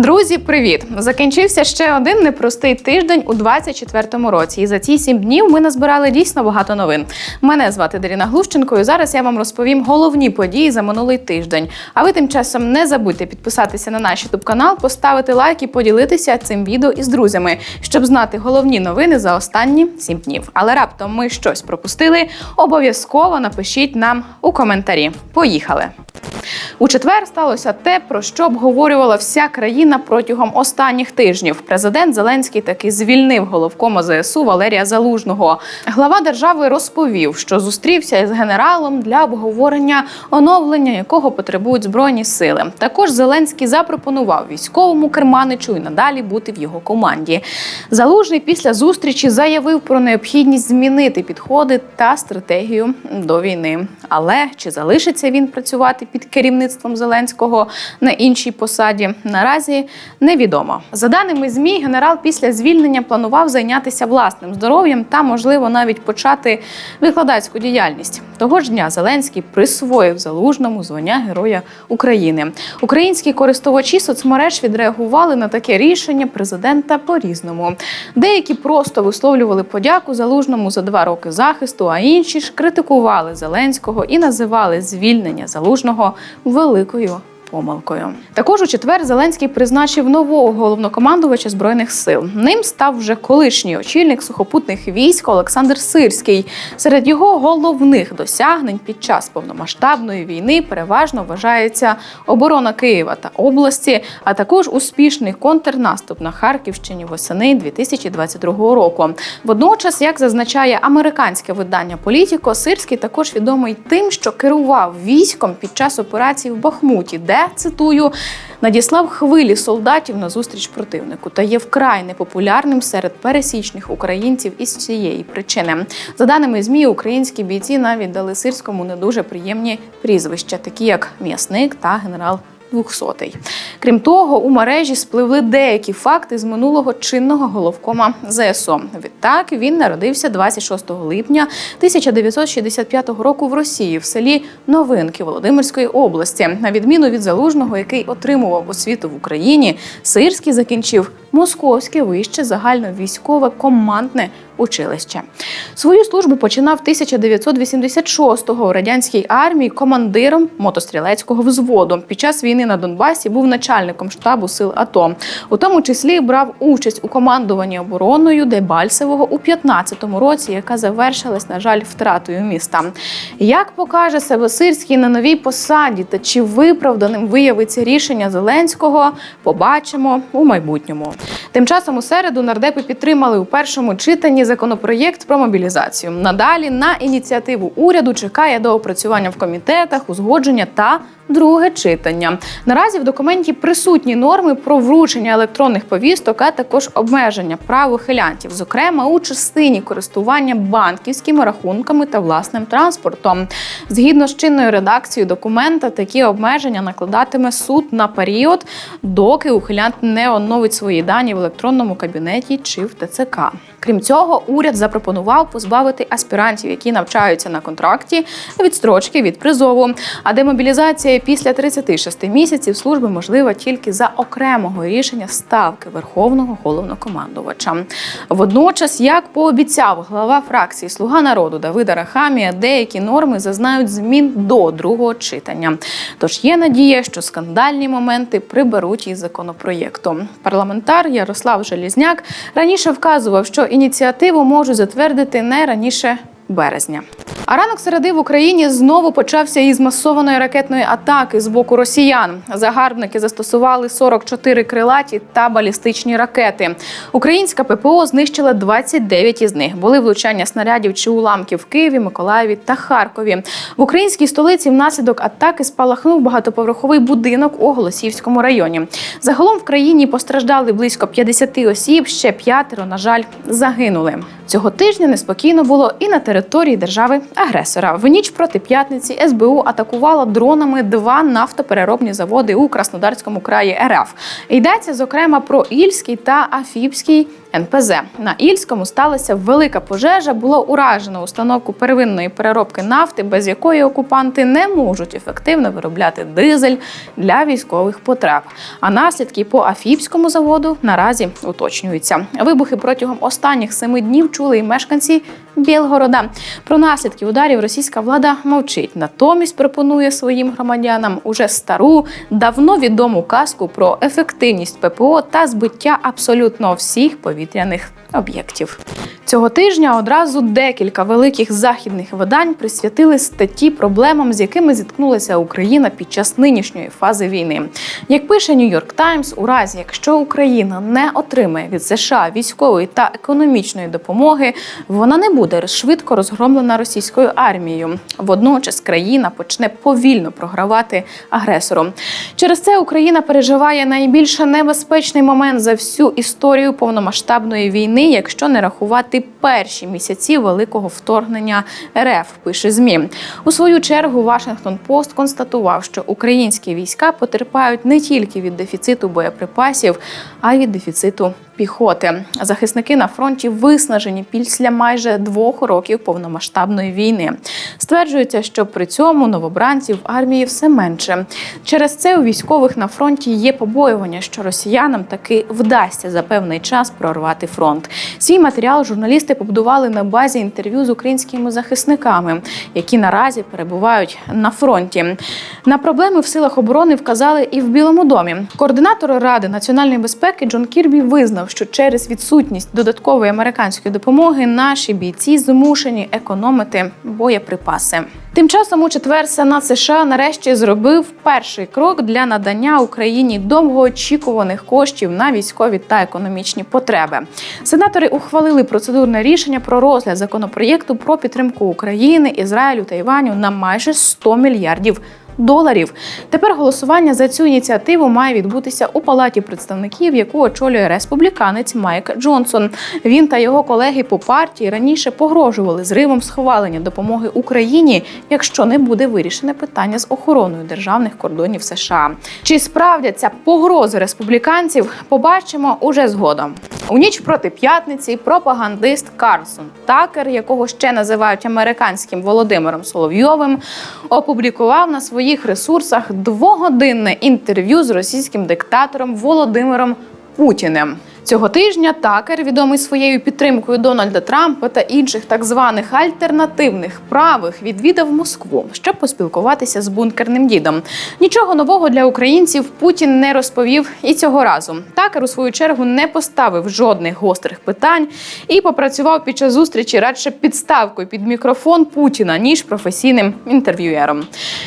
Друзі, привіт! Закінчився ще один непростий тиждень у 24-му році. І за ці сім днів ми назбирали дійсно багато новин. Мене звати Даріна Глущенко. і Зараз я вам розповім головні події за минулий тиждень. А ви тим часом не забудьте підписатися на наш youtube канал, поставити лайк і поділитися цим відео із друзями, щоб знати головні новини за останні сім днів. Але раптом ми щось пропустили. Обов'язково напишіть нам у коментарі. Поїхали! У четвер сталося те, про що обговорювала вся країна протягом останніх тижнів. Президент Зеленський таки звільнив головкома ЗСУ Валерія Залужного. Глава держави розповів, що зустрівся із генералом для обговорення оновлення, якого потребують збройні сили. Також Зеленський запропонував військовому керманичу і надалі бути в його команді. Залужний після зустрічі заявив про необхідність змінити підходи та стратегію до війни. Але чи залишиться він працювати під керівництвом Зеленського на іншій посаді, наразі невідомо. За даними змі, генерал після звільнення планував зайнятися власним здоров'ям та, можливо, навіть почати викладацьку діяльність. Того ж дня Зеленський присвоїв залужному звання Героя України. Українські користувачі соцмереж відреагували на таке рішення президента по-різному. Деякі просто висловлювали подяку залужному за два роки захисту, а інші ж критикували Зеленського і називали звільнення залужного великою. Помилкою також у четвер Зеленський призначив нового головнокомандувача збройних сил. Ним став вже колишній очільник сухопутних військ Олександр Сирський. Серед його головних досягнень під час повномасштабної війни переважно вважається оборона Києва та області, а також успішний контрнаступ на Харківщині восени 2022 року. Водночас, як зазначає американське видання Політіко, Сирський також відомий тим, що керував військом під час операції в Бахмуті, де цитую. Надіслав хвилі солдатів на зустріч противнику та є вкрай непопулярним серед пересічних українців із цієї причини. За даними змі, українські бійці навіть дали сирському не дуже приємні прізвища, такі як м'ясник та генерал. 200-й. Крім того, у мережі спливли деякі факти з минулого чинного головкома ЗСУ. Відтак він народився 26 липня 1965 року в Росії в селі Новинки Володимирської області. На відміну від залужного, який отримував освіту в Україні, Сирський закінчив Московське вище загальновійськове командне училище. Свою службу починав 1986-го у радянській армії командиром мотострілецького взводу. Під час війни на Донбасі був начальником штабу сил АТО. У тому числі брав участь у командуванні обороною Дебальцевого у 15-му році, яка завершилась, на жаль, втратою міста. Як покаже себе Сирський на новій посаді та чи виправданим виявиться рішення Зеленського, побачимо у майбутньому. Тим часом у середу нардепи підтримали у першому читанні законопроєкт про мобілізацію. Надалі на ініціативу уряду чекає до опрацювання в комітетах, узгодження та друге читання. Наразі в документі присутні норми про вручення електронних повісток, а також обмеження прав ухилянтів, зокрема у частині користування банківськими рахунками та власним транспортом. Згідно з чинною редакцією документа, такі обмеження накладатиме суд на період, доки ухилянт не оновить свої дані в електронному кабінеті чи в ТЦК. Крім цього, уряд запропонував позбавити аспірантів, які навчаються на контракті, відстрочки від призову. А демобілізація після 36 місяців служби можлива тільки за окремого рішення ставки верховного головнокомандувача. Водночас, як пообіцяв глава фракції Слуга народу Давида Рахамія, деякі норми зазнають змін до другого читання. Тож є надія, що скандальні моменти приберуть із законопроєкту. Парламентар Ярослав Желізняк раніше вказував, що ініціативу можуть затвердити не раніше березня. А ранок середи в Україні знову почався із масованої ракетної атаки з боку росіян. Загарбники застосували 44 крилаті та балістичні ракети. Українська ППО знищила 29 із них. Були влучання снарядів чи уламків в Києві, Миколаєві та Харкові. В українській столиці внаслідок атаки спалахнув багатоповерховий будинок у Голосіївському районі. Загалом в країні постраждали близько 50 осіб. Ще п'ятеро, на жаль, загинули. Цього тижня неспокійно було і на території держави агресора. В ніч проти п'ятниці СБУ атакувала дронами два нафтопереробні заводи у Краснодарському краї РФ. Йдеться зокрема про Ільський та Афіпський НПЗ. На Ільському сталася велика пожежа. Було уражено установку первинної переробки нафти, без якої окупанти не можуть ефективно виробляти дизель для військових потреб. А наслідки по Афіпському заводу наразі уточнюються. Вибухи протягом останніх семи днів чули і мешканці Білгорода. Про наслідки ударів російська влада мовчить. Натомість пропонує своїм громадянам уже стару, давно відому казку про ефективність ППО та збиття абсолютно всіх повітряних повітряних об'єктів. Цього тижня одразу декілька великих західних видань присвятили статті проблемам, з якими зіткнулася Україна під час нинішньої фази війни. Як пише Нью-Йорк Таймс, у разі якщо Україна не отримає від США військової та економічної допомоги, вона не буде швидко розгромлена російською армією. Водночас країна почне повільно програвати агресору. Через це Україна переживає найбільш небезпечний момент за всю історію повномасштабної війни, якщо не рахувати перші місяці великого вторгнення РФ. Пише змі у свою чергу. Вашингтон Пост констатував, що українські війська потерпають не тільки від дефіциту боєприпасів, а й від дефіциту піхоти. Захисники на фронті виснажені після майже двох років повномасштабної війни. Стверджується, що при цьому новобранців в армії все менше. Через це у військових на фронті є побоювання, що росіянам таки вдасться за певний час прорвати фронт. Свій матеріал журналісти побудували на базі інтерв'ю з українськими захисниками, які наразі перебувають на фронті. На проблеми в силах оборони вказали і в Білому домі. Координатор Ради національної безпеки Джон Кірбі визнав, що через відсутність додаткової американської допомоги наші бійці змушені економити боєприпаси. Тим часом у четвер Сенат США нарешті зробив перший крок для надання Україні довгоочікуваних коштів на військові та економічні потреби. Сенатори ухвалили процедурне рішення про розгляд законопроєкту про підтримку України, Ізраїлю та Іваню на майже 100 мільярдів доларів. Тепер голосування за цю ініціативу має відбутися у палаті представників, яку очолює республіканець Майк Джонсон. Він та його колеги по партії раніше погрожували зривом схвалення допомоги Україні, якщо не буде вирішене питання з охороною державних кордонів США. Чи справдяться погрози республіканців? Побачимо уже згодом. У ніч проти п'ятниці пропагандист Карлсон Такер, якого ще називають американським Володимиром Соловйовим, опублікував на своїх ресурсах двогодинне інтерв'ю з російським диктатором Володимиром Путіним. Цього тижня Такер, відомий своєю підтримкою Дональда Трампа та інших так званих альтернативних правих, відвідав Москву, щоб поспілкуватися з бункерним дідом. Нічого нового для українців Путін не розповів і цього разу. Такер у свою чергу не поставив жодних гострих питань і попрацював під час зустрічі радше підставкою під мікрофон Путіна ніж професійним інтерв'юєром.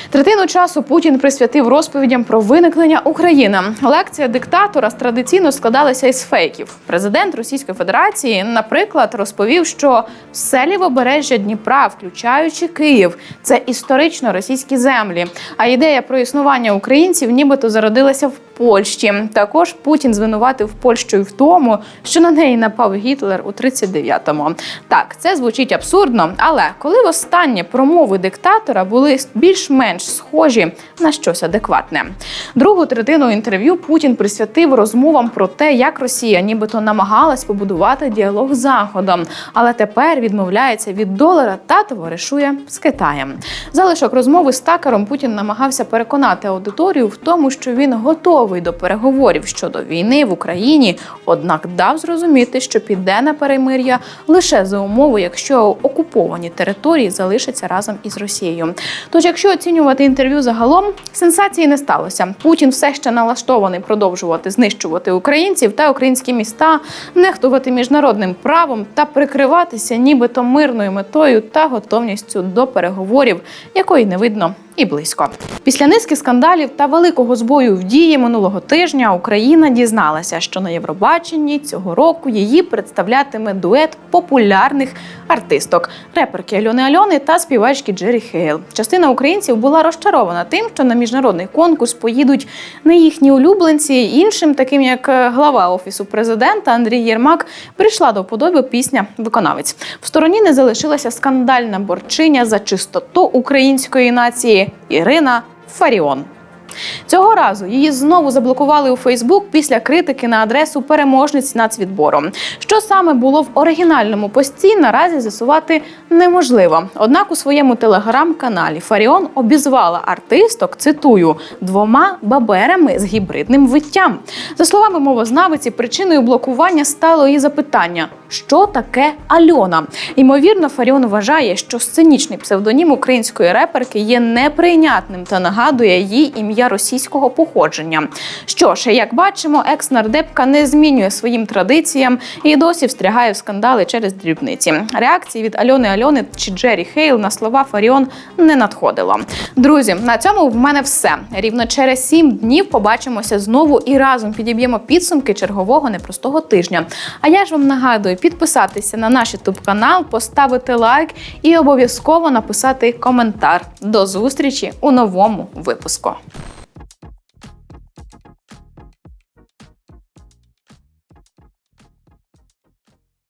Третину часу Путін присвятив розповідям про виникнення України. Лекція диктатора традиційно складалася із фейків. Президент Російської Федерації, наприклад, розповів, що все лівобережжя Дніпра, включаючи Київ, це історично російські землі. А ідея про існування українців нібито зародилася в Польщі. Також Путін звинуватив Польщу в тому, що на неї напав Гітлер у 39-му. Так, це звучить абсурдно, але коли востаннє промови диктатора були більш-менш схожі на щось адекватне. Другу третину інтерв'ю Путін присвятив розмовам про те, як Росія нібито намагалась побудувати діалог з Заходом, але тепер відмовляється від долара та товаришує з Китаєм. Залишок розмови з Такером Путін намагався переконати аудиторію в тому, що він готовий до переговорів щодо війни в Україні, однак дав зрозуміти, що піде на перемир'я лише за умови, якщо окуповані території залишаться разом із Росією. Тож, якщо оцінювати інтерв'ю загалом, сенсації не сталося. Путін все ще налаштований продовжувати знищувати українців та українські міста, нехтувати міжнародним правом та прикриватися нібито мирною метою та готовністю до переговорів, якої не видно і близько. Після низки скандалів та великого збою в дії минулого тижня Україна дізналася, що на Євробаченні цього року її представлятиме дует популярних артисток реперки Альони Альони та співачки Джері Хейл. Частина українців була розчарована тим, що на міжнародний конкурс поїдуть не їхні улюбленці. Іншим, таким як е, глава офісу президента Андрій Єрмак, прийшла до вподоби пісня Виконавець. В стороні не залишилася скандальна борчиня за чистоту української нації Ірина Фаріон. Цього разу її знову заблокували у Фейсбук після критики на адресу переможниць нацвідбору. Що саме було в оригінальному пості, наразі з'ясувати неможливо. Однак у своєму телеграм-каналі Фаріон обізвала артисток, цитую, двома баберами з гібридним виттям. За словами мовознавиці, причиною блокування стало її запитання: що таке Альона? Ймовірно, Фаріон вважає, що сценічний псевдонім української реперки є неприйнятним та нагадує їй ім'я російського походження. Що ж, як бачимо, екс-нардепка не змінює своїм традиціям і досі встрягає в скандали через дрібниці. Реакції від Альони Альони чи Джері Хейл на слова Фаріон не надходило. Друзі, на цьому в мене все. Рівно через сім днів побачимося знову і разом підіб'ємо підсумки чергового непростого тижня. А я ж вам нагадую підписатися на наш ютуб канал, поставити лайк і обов'язково написати коментар. До зустрічі у новому випуску.